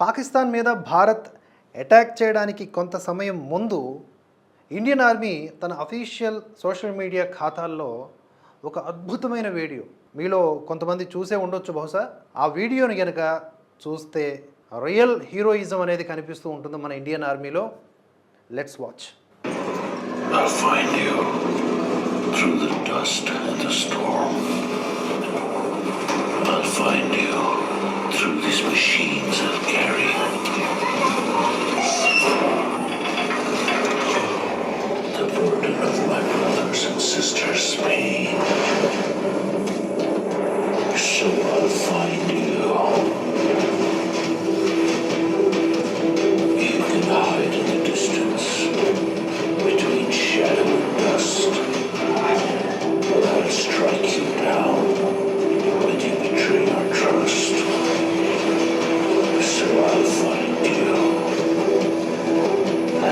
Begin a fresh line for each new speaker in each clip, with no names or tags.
పాకిస్తాన్ మీద భారత్ అటాక్ చేయడానికి కొంత సమయం ముందు ఇండియన్ ఆర్మీ తన అఫీషియల్ సోషల్ మీడియా ఖాతాల్లో ఒక అద్భుతమైన వీడియో మీలో కొంతమంది చూసే ఉండొచ్చు బహుశా ఆ వీడియోని కనుక చూస్తే రియల్ హీరోయిజం అనేది కనిపిస్తూ ఉంటుంది మన ఇండియన్ ఆర్మీలో let's watch
I'll find you through the dust and the storm.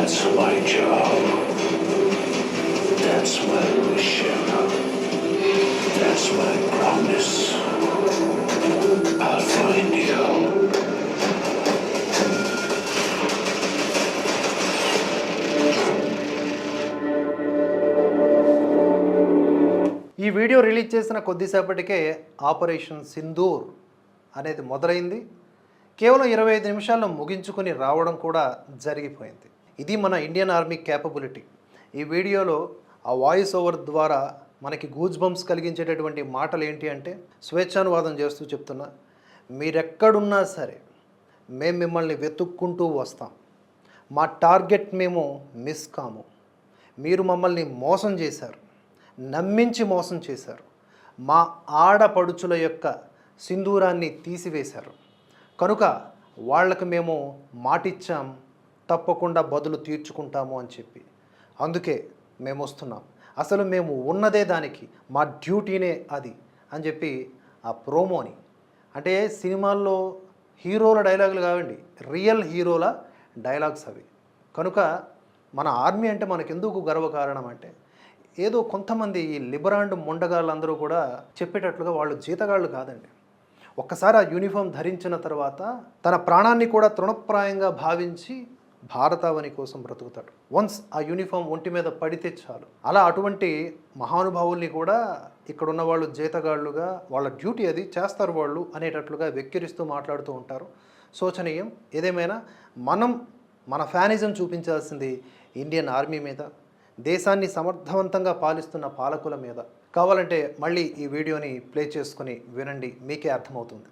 That's my job. That's my mission. That's my promise. I'll find you.
ఈ వీడియో రిలీజ్ చేసిన కొద్దిసేపటికే ఆపరేషన్ సింధూర్ అనేది మొదలైంది కేవలం ఇరవై ఐదు నిమిషాల్లో ముగించుకుని రావడం కూడా జరిగిపోయింది ఇది మన ఇండియన్ ఆర్మీ క్యాపబిలిటీ ఈ వీడియోలో ఆ వాయిస్ ఓవర్ ద్వారా మనకి గూజ్ బంప్స్ కలిగించేటటువంటి మాటలు ఏంటి అంటే స్వేచ్ఛానువాదం చేస్తూ చెప్తున్నా. మీరెక్కడున్నా సరే మేము మిమ్మల్ని వెతుక్కుంటూ వస్తాం. మా టార్గెట్ మేము మిస్ కాము. మీరు మమ్మల్ని మోసం చేశారు. నమ్మించి మోసం చేశారు. మా ఆడపడుచుల యొక్క సింధూరాన్ని తీసివేశారు. కనుక వాళ్ళకు మేము మాటిచ్చాం. తప్పకుండా బదులు తీర్చుకుంటాము అని చెప్పి. అందుకే మేము వస్తున్నాం. అసలు మేము ఉన్నదే దానికి మా డ్యూటీనే అది అని చెప్పి ఆ ప్రోమోని. అంటే సినిమాల్లో హీరోల డైలాగులు కావండి రియల్ హీరోల డైలాగ్స్ అవి. కనుక మన ఆర్మీ అంటే మనకెందుకు గర్వకారణం అంటే ఏదో కొంతమంది ఈ లిబరాండ్ ముండగాళ్ళందరూ కూడా చెప్పేటట్లుగా వాళ్ళు జీతగాళ్ళు కాదండి. ఒక్కసారి ఆ యూనిఫామ్ ధరించిన తర్వాత తన ప్రాణాన్ని కూడా తృణప్రాయంగా భావించి భారతావని కోసం బ్రతుకుతాడు. వన్స్ ఆ యూనిఫామ్ ఒంటి మీద పడితే చాలు. అలా అటువంటి మహానుభావుల్ని కూడా ఇక్కడున్న వాళ్ళు జీతగాళ్ళుగా వాళ్ళ డ్యూటీ అది చేస్తారు వాళ్ళు అనేటట్లుగా వెక్కిరిస్తూ మాట్లాడుతూ ఉంటారు. శోచనీయం. ఏదేమైనా మనం మన ఫ్యానిజం చూపించాల్సింది ఇండియన్ ఆర్మీ మీద దేశాన్ని సమర్థవంతంగా పాలిస్తున్న పాలకుల మీద. కావాలంటే మళ్ళీ ఈ వీడియోని ప్లే చేసుకుని వినండి. మీకే అర్థమవుతుంది.